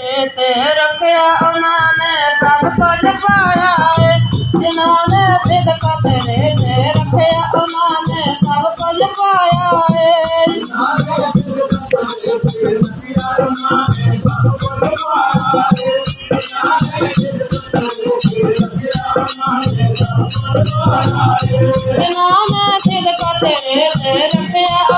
ਤੇ ਰੱਖਿਆ ਉਹਨਾਂ ਨੇ ਸਭ ਕੁਝ ਪਾਇਆ ਏ ਜਿਨ੍ਹਾਂ ਨੇ ਸਿਦਕ ਤੇਰੇ ਤੇ ਰੱਖਿਆ ਉਹਨਾਂ ਨੇ ਸਭ ਕੁਝ ਪਾਇਆ ਏ ਜਿਨ੍ਹਾਂ ਨੇ ਸਿਦਕ ਤੇਰੇ ਤੇ ਰੱਖਿਆ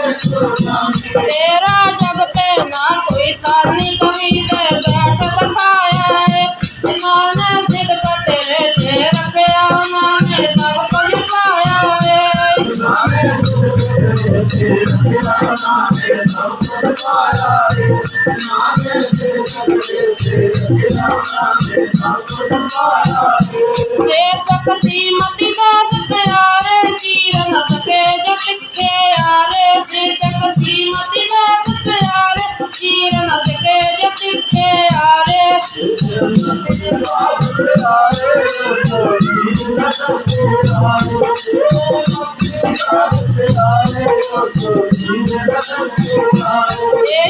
तेरा जगते ना कोई तानी कमी के बैठ सखाया तेरे सब कुछ पाया है देख सकती मती प्यार ਇਹ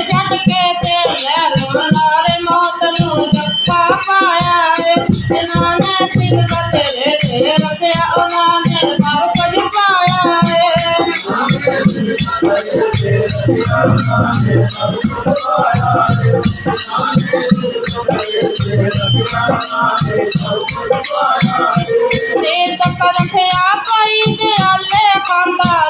ਛੱਡ ਕੇ ਤੇ ਯਾਰ ਮਨਾਰੇ ਮੌਤ ਨੂੰ ਜੱਫਾ ਪਾਇਆ ਏ ਇਹਨਾਂ ਨੇ ਦਿਲ ਦਾ ਤੇਰੇ ਤੇ ਰੱਖਿਆ ਉਹਨਾਂ ਨੇ ਸਭ ਕੁਝ ਪਾਇਆ ਏ ਤੇ ਤੱਕ ਰੱਖਿਆ ਪਾਈ ਤੇ ਆਲੇ ਖਾਂਦਾ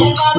Nossa,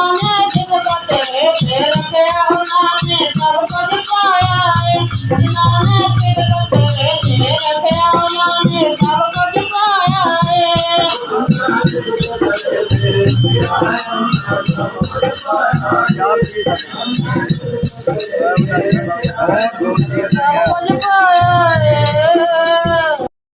Hello,